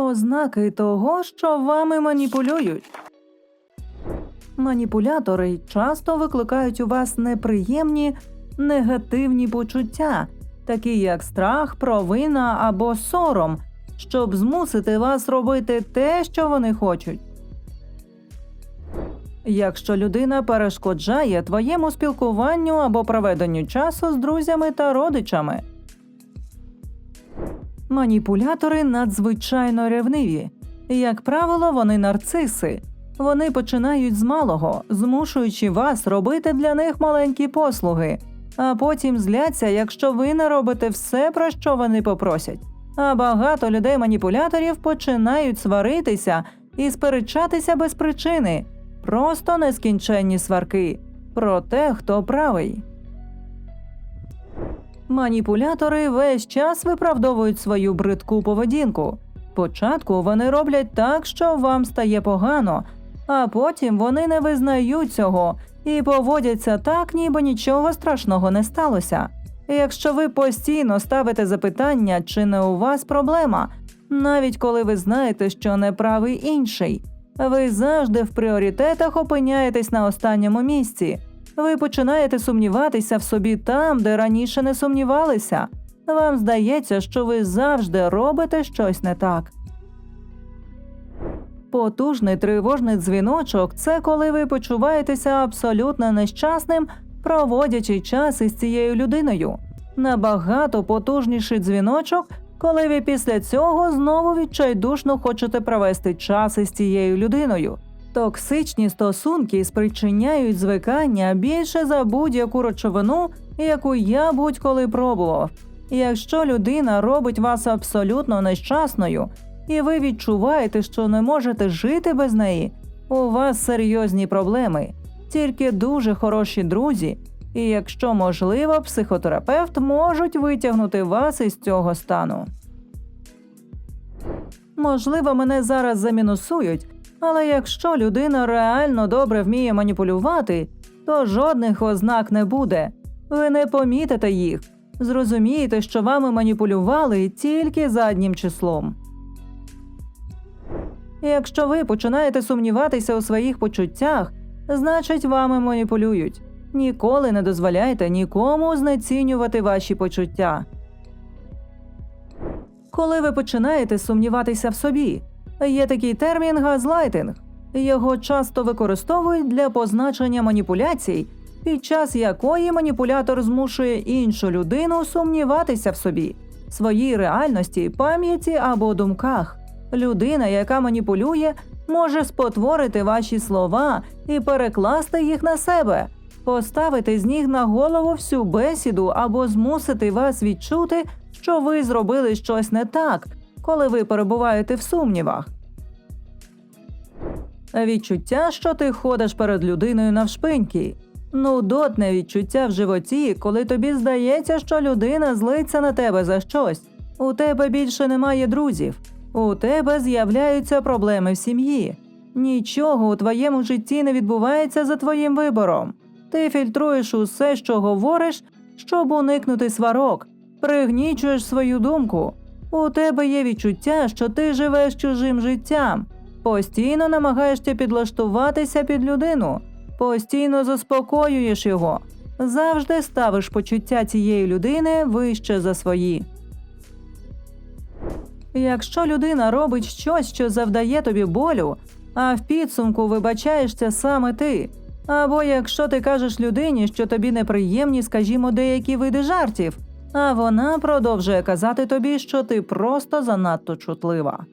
Ознаки того, що вами маніпулюють. Маніпулятори часто викликають у вас неприємні негативні почуття, такі як страх, провина або сором, щоб змусити вас робити те, що вони хочуть. Якщо людина перешкоджає твоєму спілкуванню або проведенню часу з друзями та родичами. Маніпулятори надзвичайно ревниві. Як правило, вони нарциси. Вони починають з малого, змушуючи вас робити для них маленькі послуги, а потім зляться, якщо ви не робите все, про що вони попросять. А багато людей-маніпуляторів починають сваритися і сперечатися без причини, просто нескінченні сварки про те, хто правий. Маніпулятори весь час виправдовують свою бридку поведінку. Спочатку вони роблять так, що вам стає погано, а потім вони не визнають цього і поводяться так, ніби нічого страшного не сталося. Якщо ви постійно ставите запитання, чи не у вас проблема, навіть коли ви знаєте, що не правий інший, ви завжди в пріоритетах опиняєтесь на останньому місці. Ви починаєте сумніватися в собі там, де раніше не сумнівалися. Вам здається, що ви завжди робите щось не так. Потужний тривожний дзвіночок це коли ви почуваєтеся абсолютно нещасним, проводячи час із цією людиною. Набагато потужніший дзвіночок, коли ви після цього знову відчайдушно хочете провести час із цією людиною. Токсичні стосунки спричиняють звикання більше за будь-яку речовину, яку я будь-коли пробував. Якщо людина робить вас абсолютно нещасною, і ви відчуваєте, що не можете жити без неї, у вас серйозні проблеми. Тільки дуже хороші друзі, і якщо можливо, психотерапевт можуть витягнути вас із цього стану. Можливо, мене зараз замінусують, але якщо людина реально добре вміє маніпулювати, то жодних ознак не буде. Ви не помітите їх. Зрозумієте, що вами маніпулювали тільки заднім числом. Якщо ви починаєте сумніватися у своїх почуттях, значить вами маніпулюють. Ніколи не дозволяйте нікому знецінювати ваші почуття. Коли ви починаєте сумніватися в собі, є такий термін газлайтинг. Його часто використовують для позначення маніпуляцій, під час якої маніпулятор змушує іншу людину сумніватися в собі, своїй реальності, пам'яті або думках. Людина, яка маніпулює, може спотворити ваші слова і перекласти їх на себе, поставити з них на голову всю бесіду або змусити вас відчути, що ви зробили щось не так, коли ви перебуваєте в сумнівах. Відчуття, що ти ходиш перед людиною навшпиньки. Нудотне відчуття в животі, коли тобі здається, що людина злиться на тебе за щось. У тебе більше немає друзів, у тебе з'являються проблеми в сім'ї. Нічого у твоєму житті не відбувається за твоїм вибором. Ти фільтруєш усе, що говориш, щоб уникнути сварок, пригнічуєш свою думку. У тебе є відчуття, що ти живеш чужим життям, постійно намагаєшся підлаштуватися під людину, постійно заспокоюєш його, завжди ставиш почуття цієї людини вище за свої. Якщо людина робить щось, що завдає тобі болю, а в підсумку вибачаєшся саме ти. Або якщо ти кажеш людині, що тобі неприємні, скажімо, деякі види жартів, а вона продовжує казати тобі, що ти просто занадто чутлива.